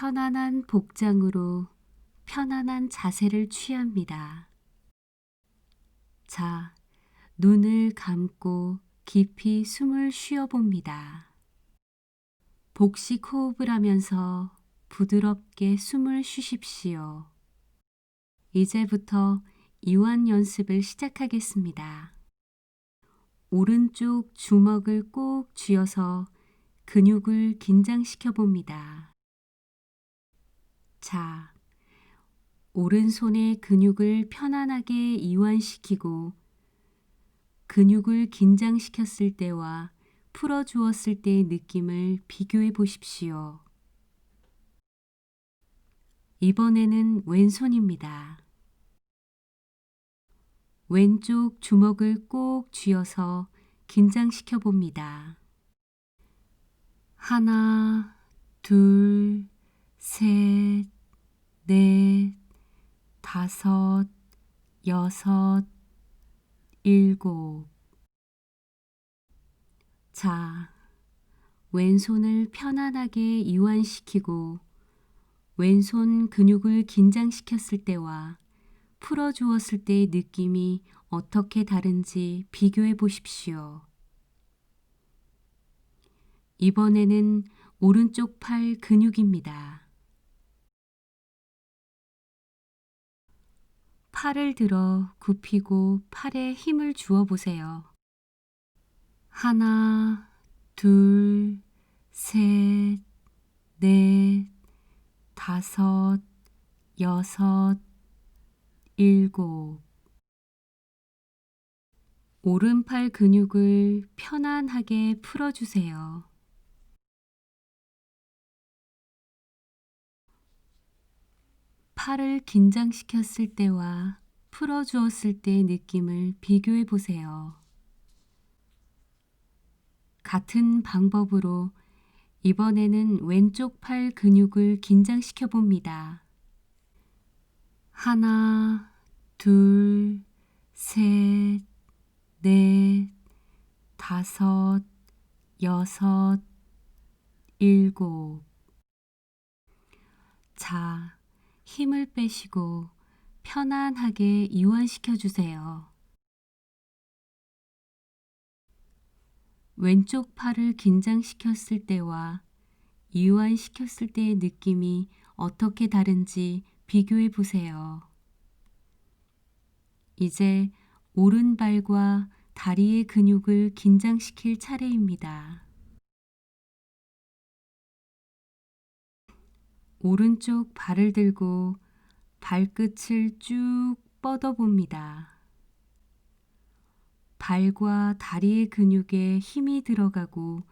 편안한 복장으로 편안한 자세를 취합니다. 자, 눈을 감고 깊이 숨을 쉬어 봅니다. 복식 호흡을 하면서 부드럽게 숨을 쉬십시오. 이제부터 이완 연습을 시작하겠습니다. 오른쪽 주먹을 꼭 쥐어서 근육을 긴장시켜 봅니다. 자, 오른손의 근육을 편안하게 이완시키고 근육을 긴장시켰을 때와 풀어주었을 때의 느낌을 비교해 보십시오. 이번에는 왼손입니다. 왼쪽 주먹을 꼭 쥐어서 긴장시켜 봅니다. 하나, 둘, 셋, 넷, 다섯, 여섯, 일곱. 자, 왼손을 편안하게 이완시키고 왼손 근육을 긴장시켰을 때와 풀어주었을 때의 느낌이 어떻게 다른지 비교해 보십시오. 이번에는 오른쪽 팔 근육입니다. 팔을 들어 굽히고 팔에 힘을 주어 보세요. 하나, 둘, 셋, 넷, 다섯, 여섯, 일곱. 오른팔 근육을 편안하게 풀어주세요. 팔을 긴장시켰을 때와 풀어주었을 때의 느낌을 비교해 보세요. 같은 방법으로 이번에는 왼쪽 팔 근육을 긴장시켜 봅니다. 하나, 둘, 셋, 넷, 다섯, 여섯, 일곱. 자, 힘을 빼시고 편안하게 이완시켜 주세요. 왼쪽 팔을 긴장시켰을 때와 이완시켰을 때의 느낌이 어떻게 다른지 비교해 보세요. 이제 오른발과 다리의 근육을 긴장시킬 차례입니다. 오른쪽 발을 들고 발끝을 쭉 뻗어 봅니다. 발과 다리의 근육에 힘이 들어가고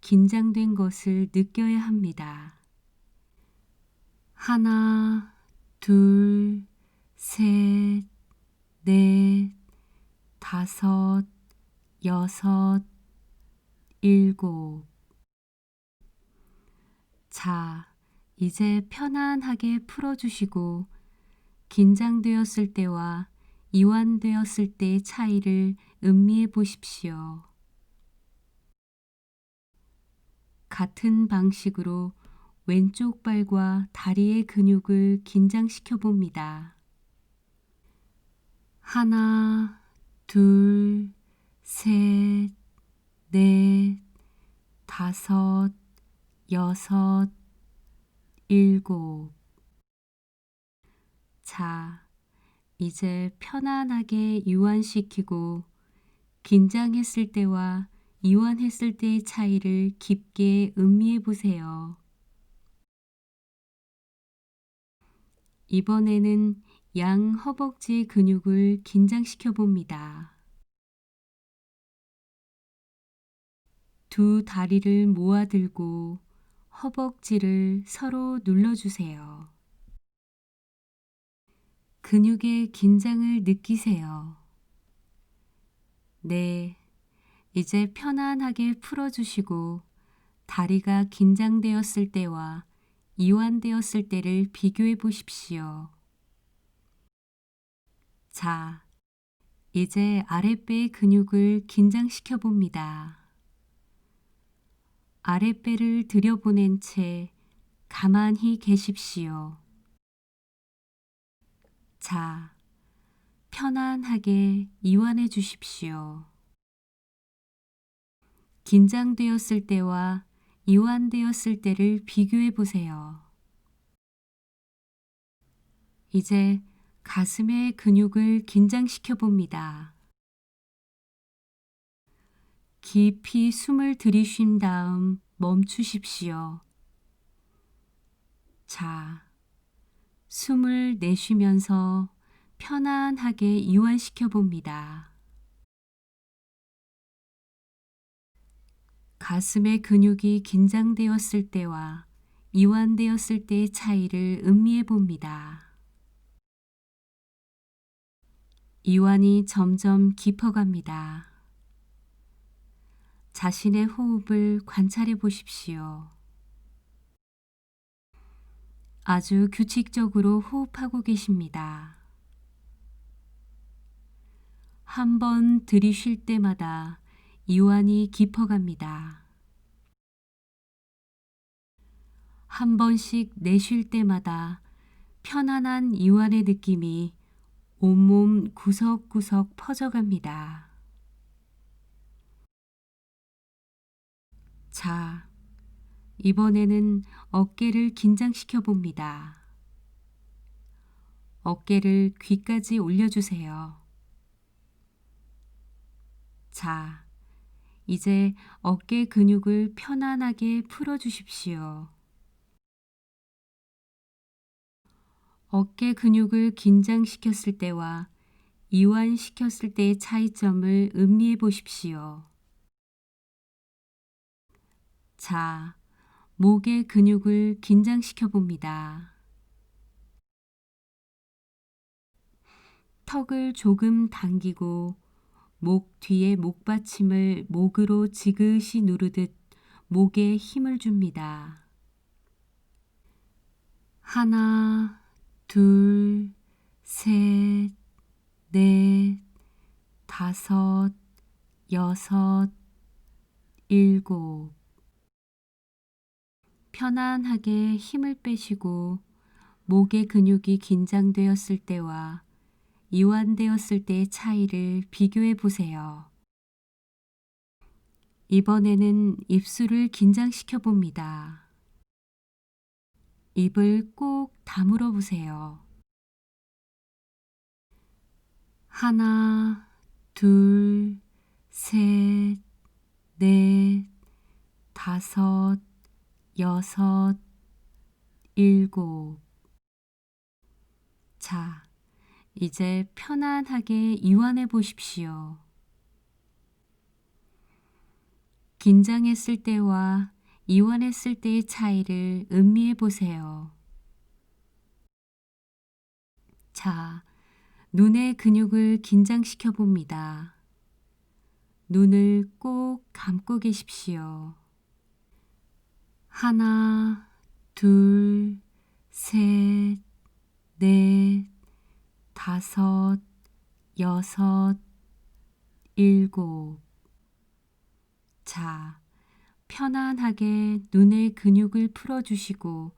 긴장된 것을 느껴야 합니다. 하나, 둘, 셋, 넷, 다섯, 여섯, 일곱. 자, 이제 편안하게 풀어주시고 긴장되었을 때와 이완되었을 때의 차이를 음미해 보십시오. 같은 방식으로 왼쪽 발과 다리의 근육을 긴장시켜 봅니다. 하나, 둘, 셋, 넷, 다섯, 여섯, 일곱. 자, 이제 편안하게 이완시키고 긴장했을 때와 이완했을 때의 차이를 깊게 음미해 보세요. 이번에는 양 허벅지 근육을 긴장시켜 봅니다. 두 다리를 모아들고 허벅지를 서로 눌러주세요. 근육의 긴장을 느끼세요. 네, 이제 편안하게 풀어주시고 다리가 긴장되었을 때와 이완되었을 때를 비교해 보십시오. 자, 이제 아랫배의 근육을 긴장시켜 봅니다. 아랫배를 들여보낸 채 가만히 계십시오. 자, 편안하게 이완해 주십시오. 긴장되었을 때와 이완되었을 때를 비교해 보세요. 이제 가슴의 근육을 긴장시켜 봅니다. 깊이 숨을 들이쉰 다음 멈추십시오. 자, 숨을 내쉬면서 편안하게 이완시켜 봅니다. 가슴의 근육이 긴장되었을 때와 이완되었을 때의 차이를 음미해 봅니다. 이완이 점점 깊어갑니다. 자신의 호흡을 관찰해 보십시오. 아주 규칙적으로 호흡하고 계십니다. 한 번 들이쉴 때마다 이완이 깊어갑니다. 한 번씩 내쉴 때마다 편안한 이완의 느낌이 온몸 구석구석 퍼져갑니다. 자, 이번에는 어깨를 긴장시켜 봅니다. 어깨를 귀까지 올려주세요. 자, 이제 어깨 근육을 편안하게 풀어주십시오. 어깨 근육을 긴장시켰을 때와 이완시켰을 때의 차이점을 음미해 보십시오. 자, 목의 근육을 긴장시켜 봅니다. 턱을 조금 당기고 목 뒤에 목받침을 목으로 지그시 누르듯 목에 힘을 줍니다. 하나, 둘, 셋, 넷, 다섯, 여섯, 일곱. 편안하게 힘을 빼시고 목의 근육이 긴장되었을 때와 이완되었을 때의 차이를 비교해 보세요. 이번에는 입술을 긴장시켜 봅니다. 입을 꼭 다물어 보세요. 하나, 둘, 셋, 넷, 다섯, 여섯, 일곱. 자, 이제 편안하게 이완해 보십시오. 긴장했을 때와 이완했을 때의 차이를 음미해 보세요. 자, 눈의 근육을 긴장시켜 봅니다. 눈을 꼭 감고 계십시오. 하나, 둘, 셋, 넷, 다섯, 여섯, 일곱. 자, 편안하게 눈의 근육을 풀어주시고,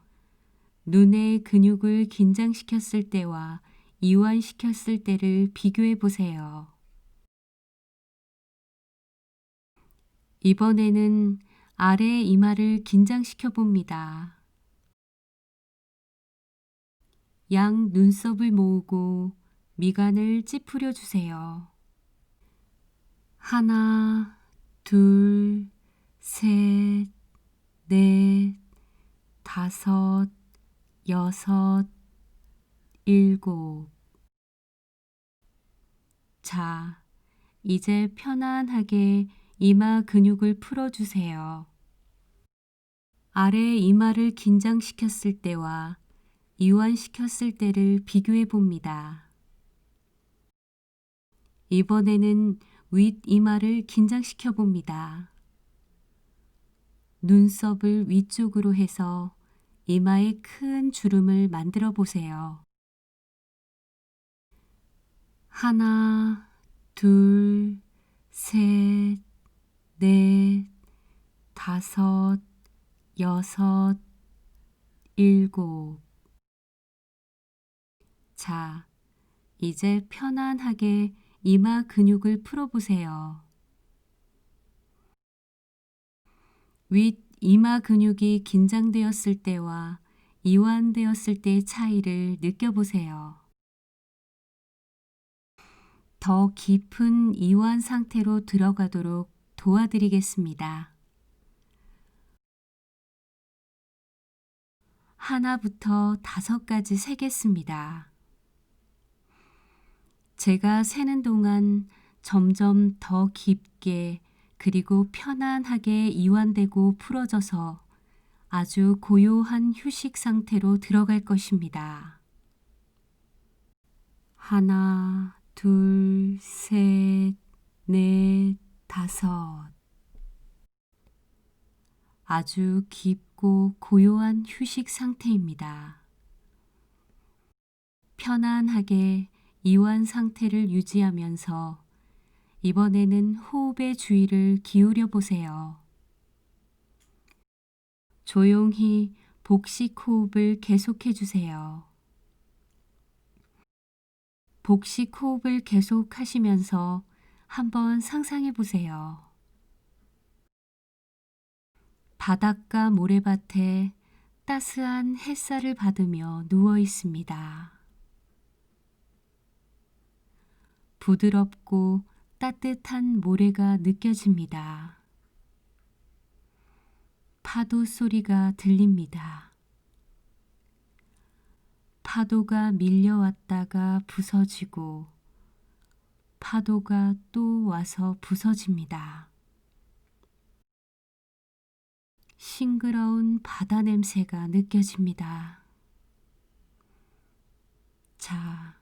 눈의 근육을 긴장시켰을 때와 이완시켰을 때를 비교해 보세요. 이번에는 아래 이마를 긴장시켜 봅니다. 양 눈썹을 모으고 미간을 찌푸려 주세요. 하나, 둘, 셋, 넷, 다섯, 여섯, 일곱. 자, 이제 편안하게 이마 근육을 풀어주세요. 아래 이마를 긴장시켰을 때와 이완시켰을 때를 비교해 봅니다. 이번에는 윗 이마를 긴장시켜 봅니다. 눈썹을 위쪽으로 해서 이마에 큰 주름을 만들어 보세요. 하나, 둘, 셋, 넷, 다섯, 여섯, 일곱. 자, 이제 편안하게 이마 근육을 풀어보세요. 윗 이마 근육이 긴장되었을 때와 이완되었을 때의 차이를 느껴보세요. 더 깊은 이완 상태로 들어가도록 도와드리겠습니다. 하나부터 다섯까지 세겠습니다. 제가 세는 동안 점점 더 깊게 그리고 편안하게 이완되고 풀어져서 아주 고요한 휴식 상태로 들어갈 것입니다. 하나, 둘, 셋, 넷, 다섯. 아주 깊고 고요한 휴식 상태입니다. 편안하게 이완 상태를 유지하면서 이번에는 호흡의 주의를 기울여 보세요. 조용히 복식 호흡을 계속해 주세요. 복식 호흡을 계속 하시면서 한번 상상해 보세요. 바닷가 모래밭에 따스한 햇살을 받으며 누워 있습니다. 부드럽고 따뜻한 모래가 느껴집니다. 파도 소리가 들립니다. 파도가 밀려왔다가 부서지고 파도가 또 와서 부서집니다. 싱그러운 바다 냄새가 느껴집니다. 자,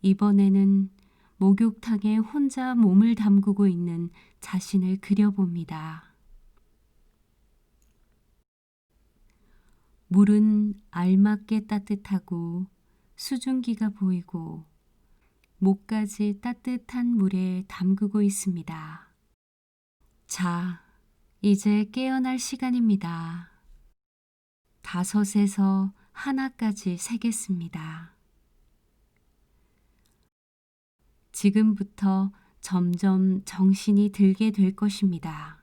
이번에는 목욕탕에 혼자 몸을 담그고 있는 자신을 그려봅니다. 물은 알맞게 따뜻하고 수증기가 보이고 목까지 따뜻한 물에 담그고 있습니다. 자, 이제 깨어날 시간입니다. 다섯에서 하나까지 세겠습니다. 지금부터 점점 정신이 들게 될 것입니다.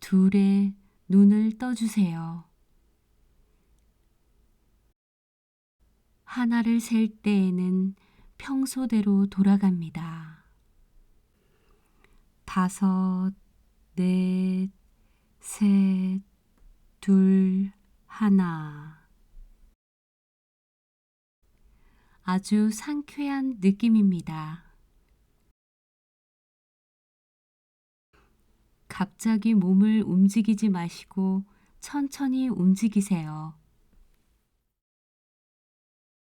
둘에 눈을 떠주세요. 하나를 셀 때에는 평소대로 돌아갑니다. 다섯, 넷, 셋, 둘, 하나. 아주 상쾌한 느낌입니다. 갑자기 몸을 움직이지 마시고 천천히 움직이세요.